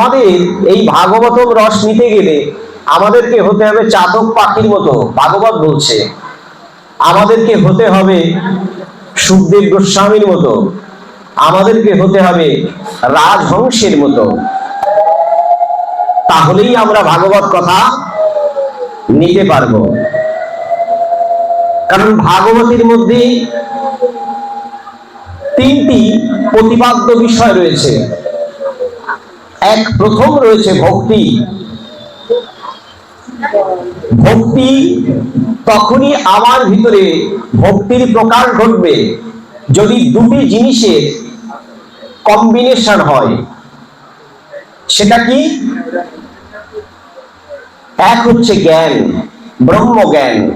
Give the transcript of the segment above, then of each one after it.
আমাদের এই ভাগবতম রস নিতে গেলে আমাদেরকে হতে হবে চাতক পাখির মতো, ভাগবত বলছে। আমাদেরকে হতে হবে সুখদেব গোস্বামীর মতো, আমাদেরকে হতে হবে রাজহংসের মতো। তাহলেই আমরা ভাগবত কথা নিতে পারব। কারণ ভাগবতের মধ্যে তিনটি প্রতিপাদ্য বিষয় রয়েছে। এক প্রথম রয়েছে ভক্তি। ভক্তি তখনই আমার ভিতরে ভক্তির প্রকার ঘটবে যদি দুটি জিনিসের কম্বিনেশন হয়। সেটা কি? এক হচ্ছে জ্ঞান, ব্রহ্ম জ্ঞান,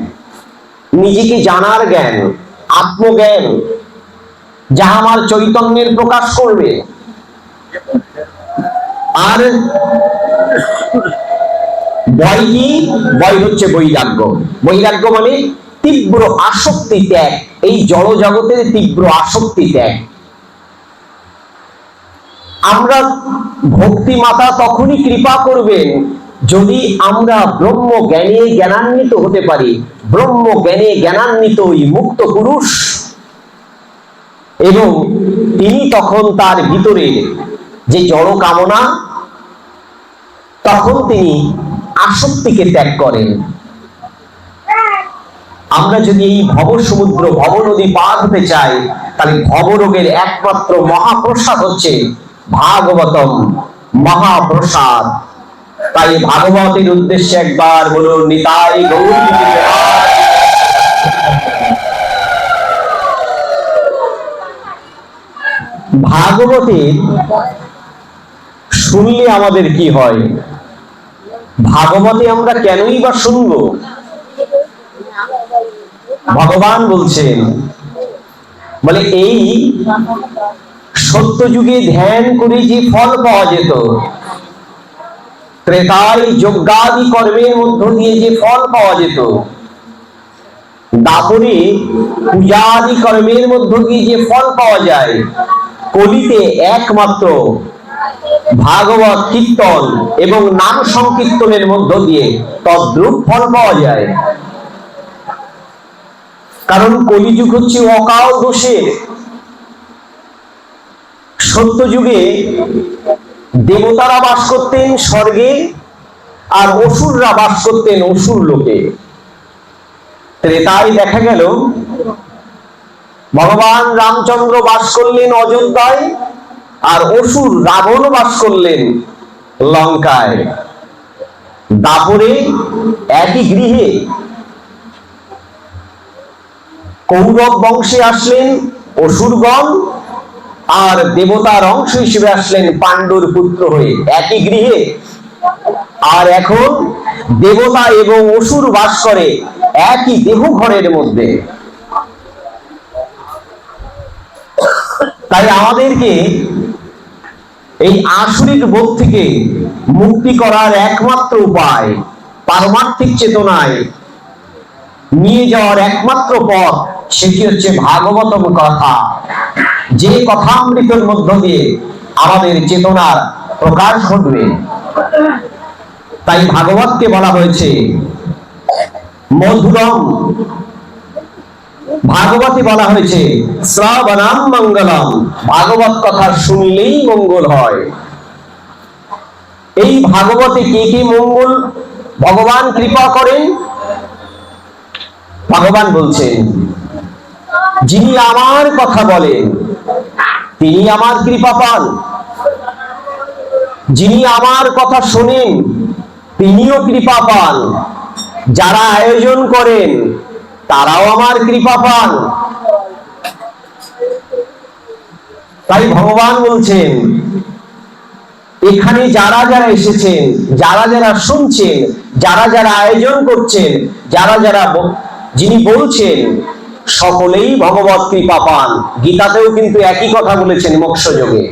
নিজেকে জানার জ্ঞান, আত্মজ্ঞান, যা আমার চৈতন্যের প্রকাশ করবে। আর বৈরাগ্য। বৈরাগ্য মানে তীব্র আসক্তি ত্যাগ। এই জড় জগতের তীব্র আসক্তি ত্যাগ। আমরা ভক্তি মাতা তখনই কৃপা করবেন যদি আমরা ব্রহ্ম জ্ঞানে জ্ঞানান্বিত হতে পারি। ব্রহ্ম জ্ঞানে জ্ঞানান্বিত ওই মুক্ত পুরুষ। এবং তিনি তখন তার ভিতরে যে জড় কামনা, তখন তিনি আসক্তিকে ত্যাগ করেন। আমরা যদি এই ভব সমুদ্র ভব নদী পার হতে চাই, তাহলে ভবরোগের একমাত্র মহাপ্রসাদ হচ্ছে ভাগবতম মহাপ্রসাদ। তাই ভাগবতের উদ্দেশ্যে একবার বলুন, নিতাই গৌরী ভাগবতের শুনলে আমাদের কি হয়? ভাগবতে আমরা কেনই বা শুনব? ভগবান বলছেন, বলে, এই সত্য যুগে ধ্যান করে যে ফল পাওয়া যেত ত্রেতায় যজ্ঞাদি কর্মের মধ্য দিয়ে যে ফল পাওয়া যেত, দাপরে পূজাদি কর্মের মধ্য দিয়ে যে ফল পাওয়া যায়, কলিতে একমাত্র ভাগবত কীর্তন এবং নাম সংকীর্তনের মধ্য দিয়ে তদ্রূপ ফল পাওয়া যায়। কারণ কলিযুগ হচ্ছে অকাল দোষের সত্য যুগে দেবতারা বাস করতেন স্বর্গে আর অসুররা বাস করতেন অসুর লোকে। ত্রেতায় দেখা গেল, ভগবান রামচন্দ্র বাস করলেন অযোধ্যায়। আর অসুর রাবণ বাস করলেন লঙ্কায়। দাপরে একই গৃহে কৌরব বংশে আসলেন অসুরগণ আর দেবতার অংশ হিসেবে আসলেন পাণ্ডুর পুত্র হয়ে। একই গৃহে। আর এখন দেবতা এবং অসুর বাস করে একই দেহ ঘরের মধ্যে। তাই আমাদেরকে এই আসরিক বোধ থেকে মুক্তি করার একমাত্র উপায়, পারমার্থিক চেতনায় নিয়ে যাওয়ার একমাত্র পথ সেটি হচ্ছে ভাগবতম কথা। যে কথামৃতের মধ্য দিয়ে আমাদের চেতনার প্রকাশ ঘটবে। তাই ভাগবতকে বলা হয়েছে, মধুরম ভাগবতে বলা হয়েছে, শ্রবণাম মঙ্গলম। ভাগবত কথা শুনলেই মঙ্গল হয়। এই ভাগবতে কে কে মঙ্গল? ভগবান কৃপা করেন। ভগবান বলছেন, যিনি আমার কথা বলেন, তিনি আমার কৃপা পান। যিনি আমার কথা শোনেন, তিনিও কৃপা পান। যারা আয়োজন করেন তারাও আমার কৃপা পান। তাই ভগবান বলছেন, এখানে যারা যারা এসেছেন, যারা যারা শুনছেন, যারা যারা আয়োজন করছেন, যারা যারা যিনি বলছেন, সকলেই ভগবত কৃপা পান। গীতাতেও কিন্তু একই কথা বলেছেন মোক্ষ যোগে।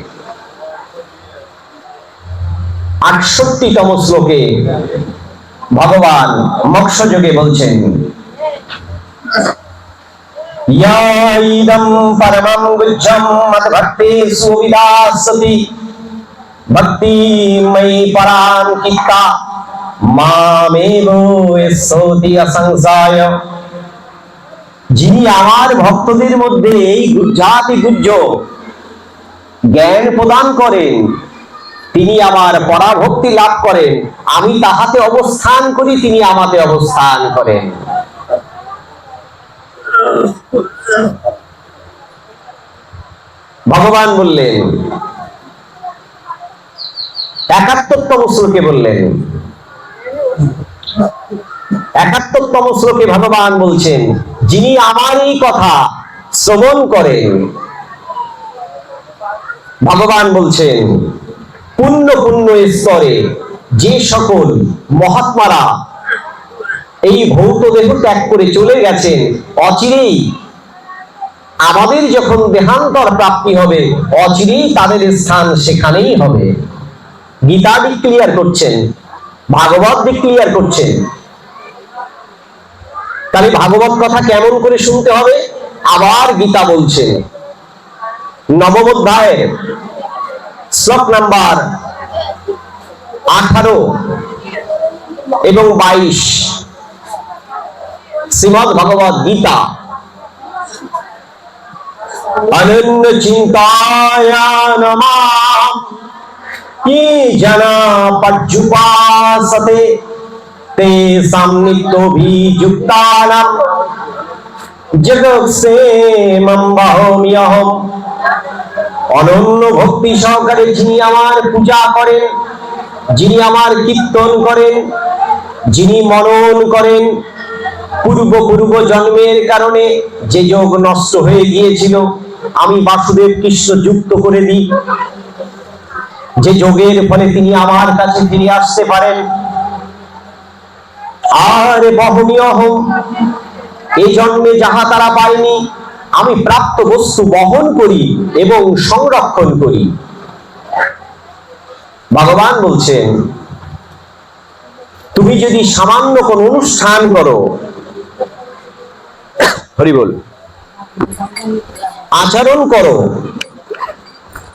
আটষট্টিতম শ্লোকে ভগবান মোক্ষ যোগে বলছেন യായിദം പരമം ഗുൽജം മദ്ഭക്തി സുവിലാസതി ഭക്തി മൈ പരാം കിത്ത. മാമേവോ യസ്സോതി അസംസായ. যিনি আমার ভক্তদের মধ্যে এই গুজ্জাতি গুজ্জ জ্ঞান প্রদান করেন, তিনি আমার পরাভক্তি লাভ করেন, আমি তাহাতে অবস্থান করি, তিনি আমাতে অবস্থান করেন। ভগবান বললেন, একাত্তরতম শ্লোকে বললেন? একাত্তরতম শ্লোকে ভগবান বলছেন, যিনি আমার এই কথা শ্রবণ করেন, ভগবান বলছেন, পুণ্য পুণ্য স্তরে যে সকল মহাত্মারা এই ভৌত দেহ ত্যাগ করে চলে গেছেন, অচিরেই আমাদের যখন দেহান্তর প্রাপ্তি হবে, অচিরেই তাদের স্থান সেখানেই হবে। গীতা ক্লিয়ার করছেন, ভাগবত দিক ক্লিয়ার করছেন। তাহলে ভাগবত কথা কেমন করে শুনতে হবে? আবার গীতা বলছেন। নবম অধ্যায়ের শ্লোক নাম্বার আঠারো এবং বাইশ। শ্রীমদ ভগবত গীতা। অনন্য চিন্তায়া নমাম ये जना पज्जुपासते ते नित्योभियुक्तानां জগৎসেমহম অনন্য ভক্তি সহকারে যিনি আমার পূজা করেন যিনি আমার কীর্তন করেন যিনি মনন করেন পূর্ব পূর্ব জন্মের কারণে যে যোগ নষ্ট হয়ে গিয়েছিল আমি বাসুদেব কৃষ্ণ যুক্ত করে দিই। যে যোগের ফলে তিনি আমার কাছে ফিরে আসতে পারেন। আর বহনীয় হোক এই জন্মে যাহা তারা পায়নি আমি প্রাপ্ত বস্তু বহন করি এবং সংরক্ষণ করি। ভগবান বলছেন, তুমি যদি সামান্য কোন অনুষ্ঠান করো, হরি বল। আচরণ করো।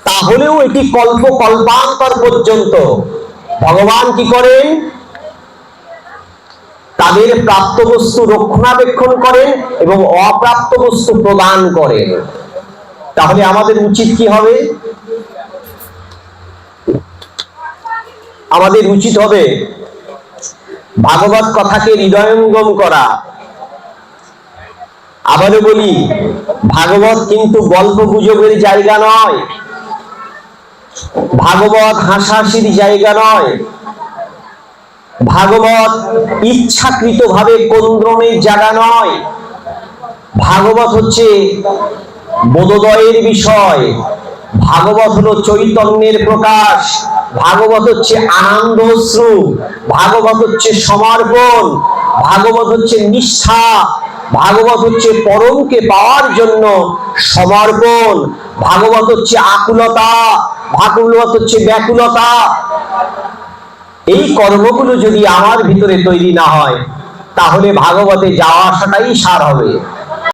তাহলেও এটি কল্প কল্পান্তর পর্যন্ত। ভগবান কি করেন? তাদের প্রাপ্ত বস্তু রক্ষণাবেক্ষণ করেন এবং অপ্রাপ্ত বস্তু প্রদান করেন। তাহলে আমাদের উচিত কি হবে? আমাদের উচিত হবে ভাগবত কথাকে হৃদয়ঙ্গম করা। আবারও বলি, ভাগবত কিন্তু গল্প গুজবের জায়গা নয়। ভাগবত হাসাহাসির জায়গা নয়। ভাগবত ইচ্ছাকৃত ভাবে কন্দ্রণের জায়গা নয়। ভাগবত হচ্ছে বোধোদয়ের বিষয়। ভাগবত হলো চৈতন্যের প্রকাশ। ভাগবত হচ্ছে আনন্দ ভাগবত হচ্ছে সমর্পণ। ভাগবত হচ্ছে নিষ্ঠা। ভাগবত হচ্ছে পরমকে পাওয়ার জন্য সমর্পণ। ভাগবত হচ্ছে আকুলতা, ভাগবত হচ্ছে ব্যাকুলতা। এই কর্মগুলো যদি আমার ভিতরে তৈরি না হয়, তাহলে ভাগবতে যাওয়া আসাটাই সার হবে।